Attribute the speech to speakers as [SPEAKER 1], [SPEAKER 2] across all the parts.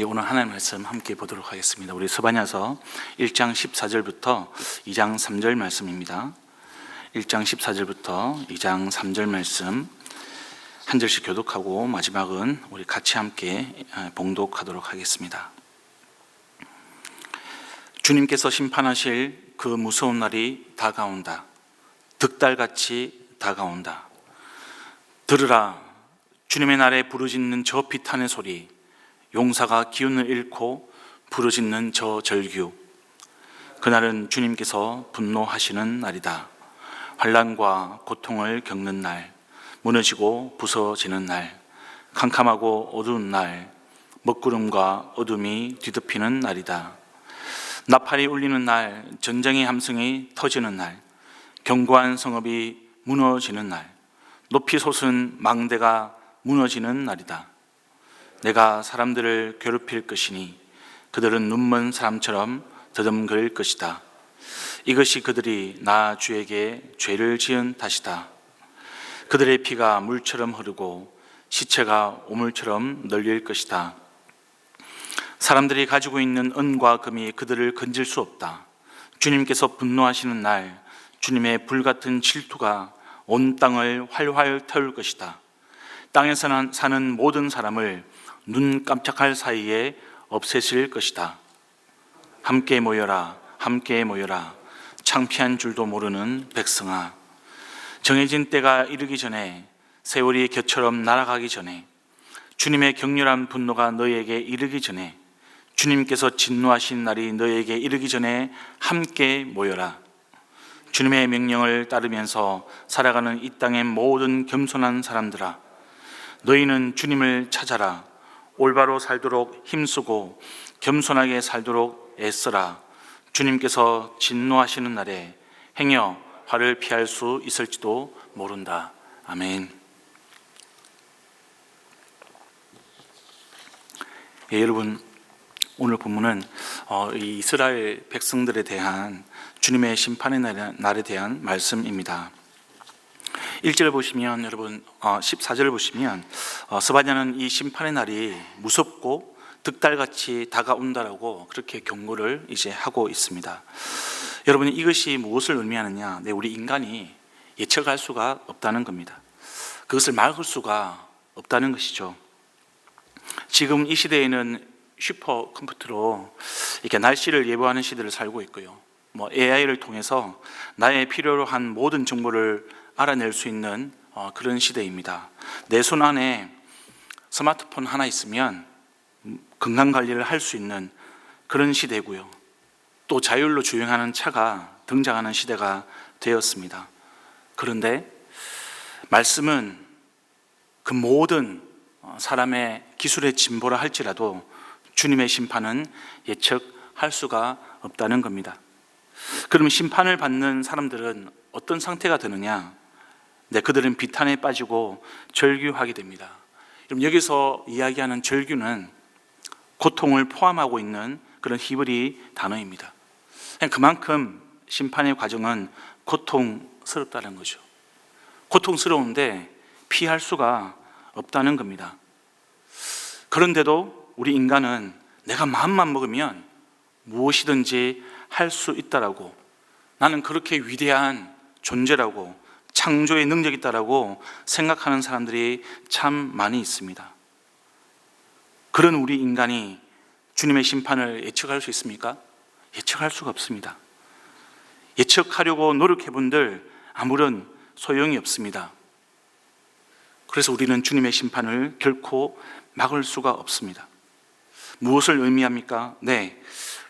[SPEAKER 1] 예, 오늘 하나님 말씀 함께 보도록 하겠습니다. 우리 서반야서 1장 14절부터 2장 3절 말씀입니다. 1장 14절부터 2장 3절 말씀 한 절씩 교독하고 마지막은 우리 같이 함께 어, 봉독하도록 하겠습니다. 주님께서 심판하실 그 무서운 날이 다가온다. 득달같이 다가온다. 들으라 주님의 날에 부르짖는 저 비탄의 소리 용사가 기운을 잃고 부르짖는 저 절규. 그날은 주님께서 분노하시는 날이다. 환란과 고통을 겪는 날 무너지고 부서지는 날 캄캄하고 어두운 날 먹구름과 어둠이 뒤덮이는 날이다. 나팔이 울리는 날 전쟁의 함성이 터지는 날 견고한 성읍이 무너지는 날 높이 솟은 망대가 무너지는 날이다. 내가 사람들을 괴롭힐 것이니 그들은 눈먼 사람처럼 더듬거릴 것이다. 이것이 그들이 나 주에게 죄를 지은 탓이다. 그들의 피가 물처럼 흐르고 시체가 오물처럼 널릴 것이다. 사람들이 가지고 있는 은과 금이 그들을 건질 수 없다. 주님께서 분노하시는 날 주님의 불같은 질투가 온 땅을 활활 태울 것이다. 땅에서 사는 모든 사람을 눈 깜짝할 사이에 없애실 것이다. 함께 모여라, 함께 모여라. 창피한 줄도 모르는 백성아. 정해진 때가 이르기 전에 세월이 겨처럼 날아가기 전에 주님의 격렬한 분노가 너에게 이르기 전에 주님께서 진노하신 날이 너에게 이르기 전에 함께 모여라. 주님의 명령을 따르면서 살아가는 이 땅의 모든 겸손한 사람들아, 너희는 주님을 찾아라. 올바로 살도록 힘쓰고 겸손하게 살도록 애써라. 주님께서 진노하시는 날에 행여 화를 피할 수 있을지도 모른다. 아멘. 예, 여러분 오늘 본문은 어, 이 이스라엘 백성들에 대한 주님의 심판의 날에- 대한 말씀입니다. 1절 보시면 여러분 어, 14절 보시면 어, 스바냐는 이 심판의 날이 무섭고 득달같이 다가온다라고 그렇게 경고를 이제 하고 있습니다. 여러분 이것이 무엇을 의미하느냐? 네, 우리 인간이 예측할 수가 없다는 겁니다. 그것을 막을 수가 없다는 것이죠. 지금 이 시대에는 슈퍼 컴퓨터로 이렇게 날씨를 예보하는 시대를 살고 있고요. 뭐 AI를 통해서 나의 필요로 한 모든 정보를 알아낼 수 있는 어, 그런 시대입니다. 내 손 안에 스마트폰 하나 있으면 건강 관리를 할 수 있는 그런 시대고요. 또 자율로 주행하는 차가 등장하는 시대가 되었습니다. 그런데 말씀은 그 모든 어, 사람의 기술의 진보라 할지라도 주님의 심판은 예측할 수가 없다는 겁니다. 그러면 심판을 받는 사람들은 어떤 상태가 되느냐? 네, 그들은 비탄에 빠지고 절규하게 됩니다. 그럼 여기서 이야기하는 절규는 고통을 포함하고 있는 그런 히브리 단어입니다. 그만큼 심판의 과정은 고통스럽다는 거죠. 고통스러운데 피할 수가 없다는 겁니다. 그런데도 우리 인간은 내가 마음만 먹으면 무엇이든지 할 수 있다라고 나는 그렇게 위대한 존재라고 창조의 능력이 있다라고 생각하는 사람들이 참 많이 있습니다. 그런 우리 인간이 주님의 심판을 예측할 수 있습니까? 예측할 수가 없습니다. 예측하려고 노력해 본들 아무런 소용이 없습니다. 그래서 우리는 주님의 심판을 결코 막을 수가 없습니다. 무엇을 의미합니까? 네.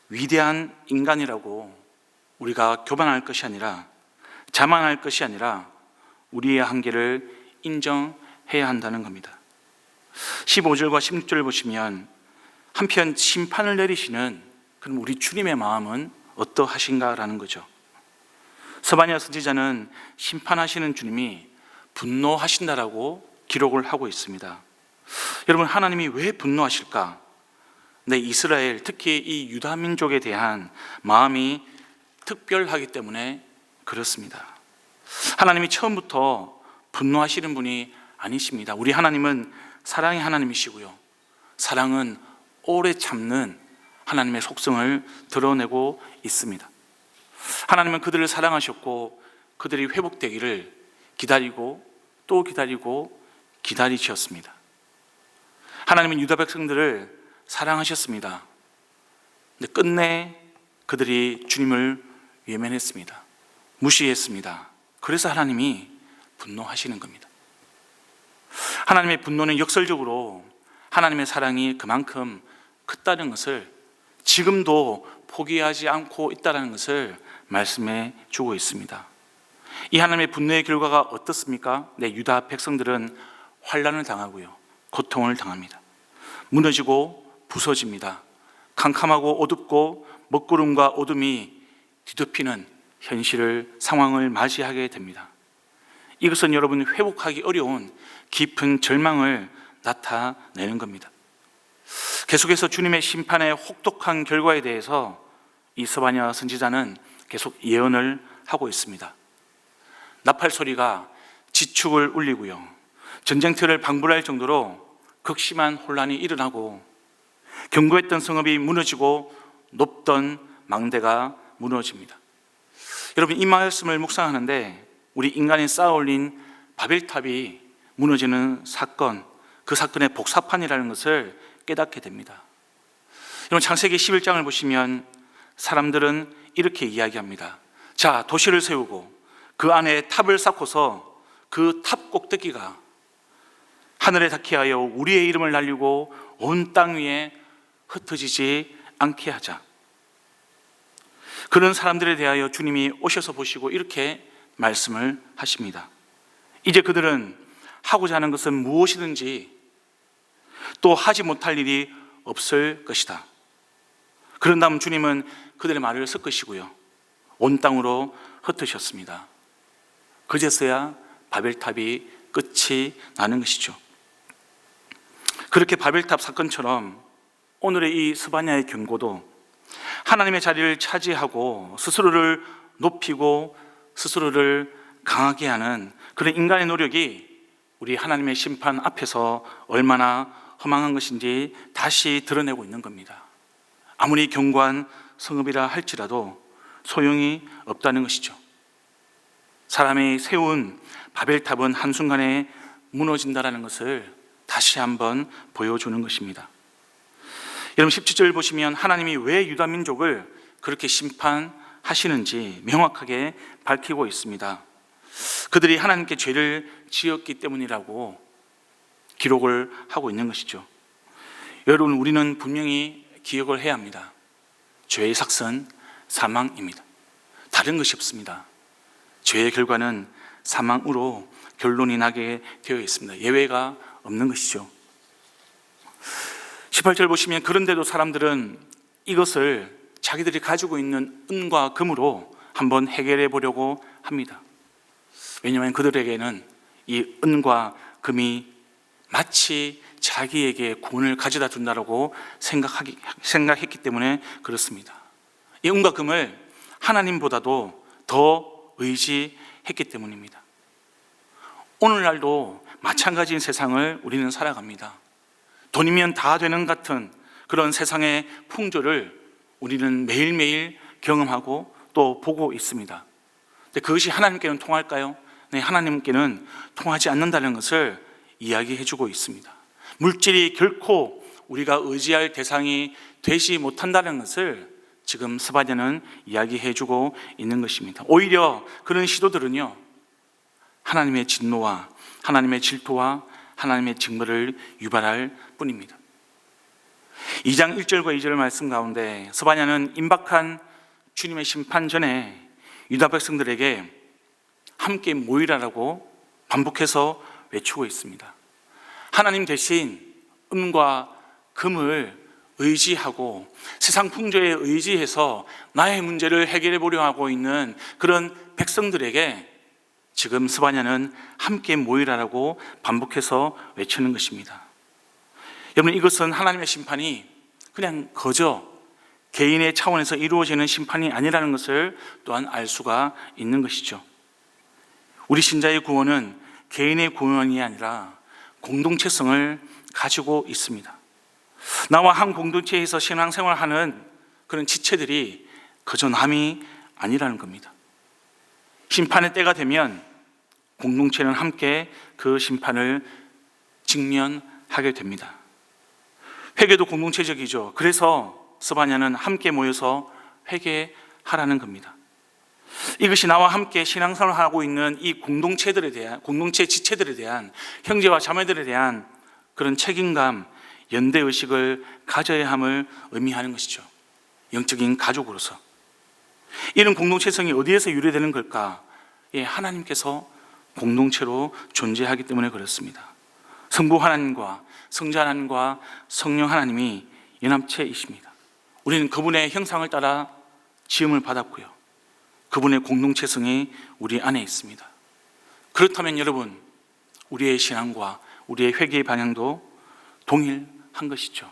[SPEAKER 1] 위대한 인간이라고 우리가 교만할 것이 아니라 자만할 것이 아니라 우리의 한계를 인정해야 한다는 겁니다. 15절과 16절 보시면 한편 심판을 내리시는 그럼 우리 주님의 마음은 어떠하신가라는 거죠. 서바냐 선지자는 심판하시는 주님이 분노하신다라고 기록을 하고 있습니다. 여러분 하나님이 왜 분노하실까? 네, 이스라엘 특히 이 유다 민족에 대한 마음이 특별하기 때문에 그렇습니다. 하나님이 처음부터 분노하시는 분이 아니십니다. 우리 하나님은 사랑의 하나님이시고요. 사랑은 오래 참는 하나님의 속성을 드러내고 있습니다. 하나님은 그들을 사랑하셨고 그들이 회복되기를 기다리고 또 기다리고 기다리셨습니다. 하나님은 유다 백성들을 사랑하셨습니다. 근데 끝내 그들이 주님을 외면했습니다. 무시했습니다. 그래서 하나님이 분노하시는 겁니다. 하나님의 분노는 역설적으로 하나님의 사랑이 그만큼 크다는 것을 지금도 포기하지 않고 있다는 것을 말씀해 주고 있습니다. 이 하나님의 분노의 결과가 어떻습니까? 네, 유다 백성들은 환란을 당하고요. 고통을 당합니다. 무너지고 부서집니다. 캄캄하고 어둡고 먹구름과 어둠이 뒤덮이는 현실을 상황을 맞이하게 됩니다. 이것은 여러분 회복하기 어려운 깊은 절망을 나타내는 겁니다. 계속해서 주님의 심판의 혹독한 결과에 대해서 이 스바냐 선지자는 계속 예언을 하고 있습니다. 나팔 소리가 지축을 울리고요. 전쟁터를 방불할 정도로 극심한 혼란이 일어나고 견고했던 성읍이 무너지고 높던 망대가 무너집니다. 여러분 이 말씀을 묵상하는데 우리 인간이 쌓아올린 바벨탑이 무너지는 사건, 그 사건의 복사판이라는 것을 깨닫게 됩니다. 여러분 창세기 11장을 보시면 사람들은 이렇게 이야기합니다. 자, 도시를 세우고 그 안에 탑을 쌓고서 그 탑 꼭대기가 하늘에 닿게 하여 우리의 이름을 날리고 온 땅 위에 흩어지지 않게 하자. 그런 사람들에 대하여 주님이 오셔서 보시고 이렇게 말씀을 하십니다. 이제 그들은 하고자 하는 것은 무엇이든지 또 하지 못할 일이 없을 것이다. 그런 다음 주님은 그들의 말을 섞으시고요. 온 땅으로 흩으셨습니다. 그제서야 바벨탑이 끝이 나는 것이죠. 그렇게 바벨탑 사건처럼 오늘의 이 스바냐의 경고도 하나님의 자리를 차지하고 스스로를 높이고 스스로를 강하게 하는 그런 인간의 노력이 우리 하나님의 심판 앞에서 얼마나 허망한 것인지 다시 드러내고 있는 겁니다. 아무리 견고한 성읍이라 할지라도 소용이 없다는 것이죠. 사람이 세운 바벨탑은 한순간에 무너진다라는 것을 다시 한번 보여주는 것입니다. 여러분 17절 보시면 하나님이 왜 유다 민족을 그렇게 심판하시는지 명확하게 밝히고 있습니다. 그들이 하나님께 죄를 지었기 때문이라고 기록을 하고 있는 것이죠. 여러분 우리는 분명히 기억을 해야 합니다. 죄의 삭선 사망입니다. 다른 것이 없습니다. 죄의 결과는 사망으로 결론이 나게 되어 있습니다. 예외가 없는 것이죠. 18절 보시면 그런데도 사람들은 이것을 자기들이 가지고 있는 은과 금으로 한번 해결해 보려고 합니다. 왜냐하면 그들에게는 이 은과 금이 마치 자기에게 구원을 가져다 준다라고 생각하기, 생각했기 때문에 그렇습니다. 이 은과 금을 하나님보다도 더 의지했기 때문입니다. 오늘날도 마찬가지인 세상을 우리는 살아갑니다. 돈이면 다 되는 같은 그런 세상의 풍조를 우리는 매일매일 경험하고 또 보고 있습니다. 근데 그것이 하나님께는 통할까요? 네, 하나님께는 통하지 않는다는 것을 이야기해 주고 있습니다. 물질이 결코 우리가 의지할 대상이 되지 못한다는 것을 지금 스바냐는 이야기해 주고 있는 것입니다. 오히려 그런 시도들은요, 하나님의 진노와 하나님의 질투와 하나님의 증거를 유발할 뿐입니다. 2장 1절과 2절 말씀 가운데 스바냐는 임박한 주님의 심판 전에 유다 백성들에게 함께 모이라라고 반복해서 외치고 있습니다. 하나님 대신 은과 금을 의지하고 세상 풍조에 의지해서 나의 문제를 해결해 보려 하고 있는 그런 백성들에게 지금 스바냐는 함께 모이라라고 반복해서 외치는 것입니다. 여러분 이것은 하나님의 심판이 그냥 거저 개인의 차원에서 이루어지는 심판이 아니라는 것을 또한 알 수가 있는 것이죠. 우리 신자의 구원은 개인의 구원이 아니라 공동체성을 가지고 있습니다. 나와 한 공동체에서 신앙생활하는 그런 지체들이 그저 남이 아니라는 겁니다. 심판의 때가 되면 공동체는 함께 그 심판을 직면하게 됩니다. 회개도 공동체적이죠. 그래서 스바냐는 함께 모여서 회개하라는 겁니다. 이것이 나와 함께 신앙생활을 하고 있는 이 공동체들에 대한 공동체 지체들에 대한 형제와 자매들에 대한 그런 책임감, 연대 의식을 가져야 함을 의미하는 것이죠. 영적인 가족으로서 이런 공동체성이 어디에서 유래되는 걸까? 예, 하나님께서 공동체로 존재하기 때문에 그렇습니다. 성부 하나님과 성자 하나님과 성령 하나님이 연합체이십니다. 우리는 그분의 형상을 따라 지음을 받았고요. 그분의 공동체성이 우리 안에 있습니다. 그렇다면 여러분, 우리의 신앙과 우리의 회개의 방향도 동일한 것이죠.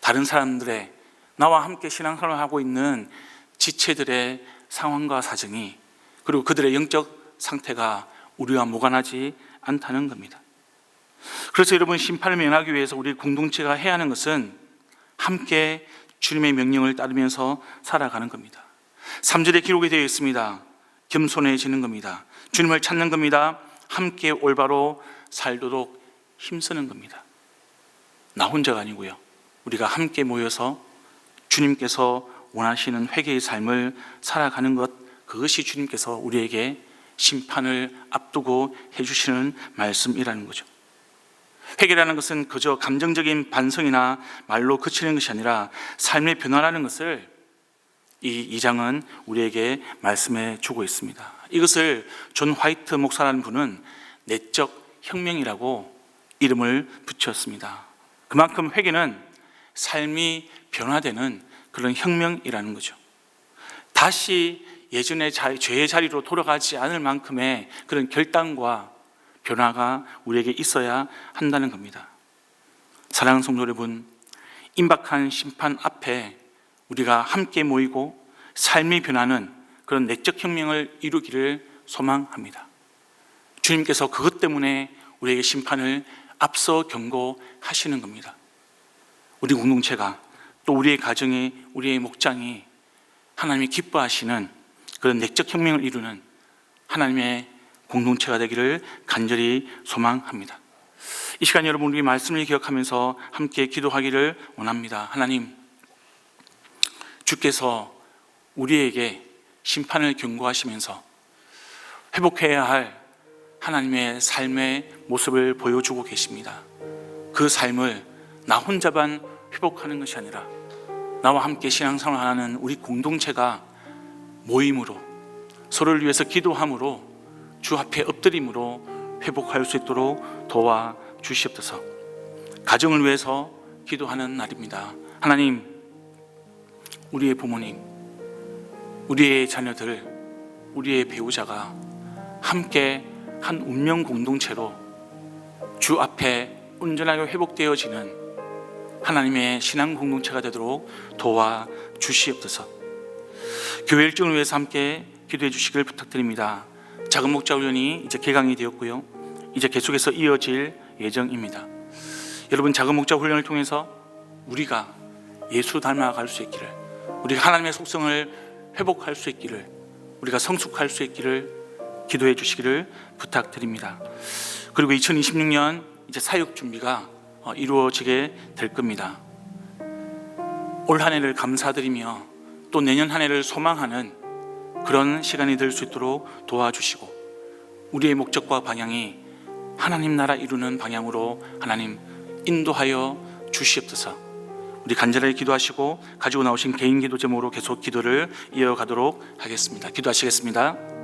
[SPEAKER 1] 다른 사람들의 나와 함께 신앙생활을 하고 있는 지체들의 상황과 사정이 그리고 그들의 영적 상태가 우리와 무관하지 않다는 겁니다. 그래서 여러분 심판을 면하기 위해서 우리 공동체가 해야 하는 것은 함께 주님의 명령을 따르면서 살아가는 겁니다. 3절에 기록이 되어 있습니다. 겸손해지는 겁니다. 주님을 찾는 겁니다. 함께 올바로 살도록 힘쓰는 겁니다. 나 혼자가 아니고요. 우리가 함께 모여서 주님께서 원하시는 회개의 삶을 살아가는 것, 그것이 주님께서 우리에게 심판을 앞두고 해주시는 말씀이라는 거죠. 회개라는 것은 그저 감정적인 반성이나 말로 그치는 것이 아니라 삶의 변화라는 것을 이 2장은 우리에게 말씀해 주고 있습니다. 이것을 존 화이트 목사라는 분은 내적 혁명이라고 이름을 붙였습니다. 그만큼 회개는 삶이 변화되는 그런 혁명이라는 거죠. 다시 예전의 자- 죄의 자리로 돌아가지 않을 만큼의 그런 결단과 변화가 우리에게 있어야 한다는 겁니다. 사랑하는 성도 여러분, 임박한 심판 앞에 우리가 함께 모이고 삶이 변하는 그런 내적 혁명을 이루기를 소망합니다. 주님께서 그것 때문에 우리에게 심판을 앞서 경고하시는 겁니다. 우리 공동체가 또 우리의 가정이 우리의 목장이 하나님이 기뻐하시는 그런 내적 혁명을 이루는 하나님의 공동체가 되기를 간절히 소망합니다. 이 시간 여러분 우리 말씀을 기억하면서 함께 기도하기를 원합니다. 하나님 주께서 우리에게 심판을 경고하시면서 회복해야 할 하나님의 삶의 모습을 보여주고 계십니다. 그 삶을 나 혼자만 회복하는 것이 아니라 나와 함께 신앙생활 하는 우리 공동체가 모임으로 서로를 위해서 기도함으로 주 앞에 엎드림으로 회복할 수 있도록 도와 주시옵소서. 가정을 위해서 기도하는 날입니다. 하나님, 우리의 부모님, 우리의 자녀들, 우리의 배우자가 함께 한 운명 공동체로 주 앞에 온전하게 회복되어지는 하나님의 신앙 공동체가 되도록 도와 주시옵소서. 교회 일정을 위해서 함께 기도해 주시길 부탁드립니다. 작은 목자 훈련이 이제 개강이 되었고요. 이제 계속해서 이어질 예정입니다. 여러분 작은 목자 훈련을 통해서 우리가 예수 닮아갈 수 있기를, 우리가 하나님의 속성을 회복할 수 있기를, 우리가 성숙할 수 있기를 기도해 주시기를 부탁드립니다. 그리고 2026년 이제 사역 준비가 어, 이루어지게 될 겁니다. 올 한 해를 감사드리며 또 내년 한 해를 소망하는 그런 시간이 될 수 있도록 도와주시고 우리의 목적과 방향이 하나님 나라 이루는 방향으로 하나님 인도하여 주시옵소서. 우리 간절하게 기도하시고 가지고 나오신 개인 기도 제목으로 계속 기도를 이어가도록 하겠습니다. 기도하시겠습니다.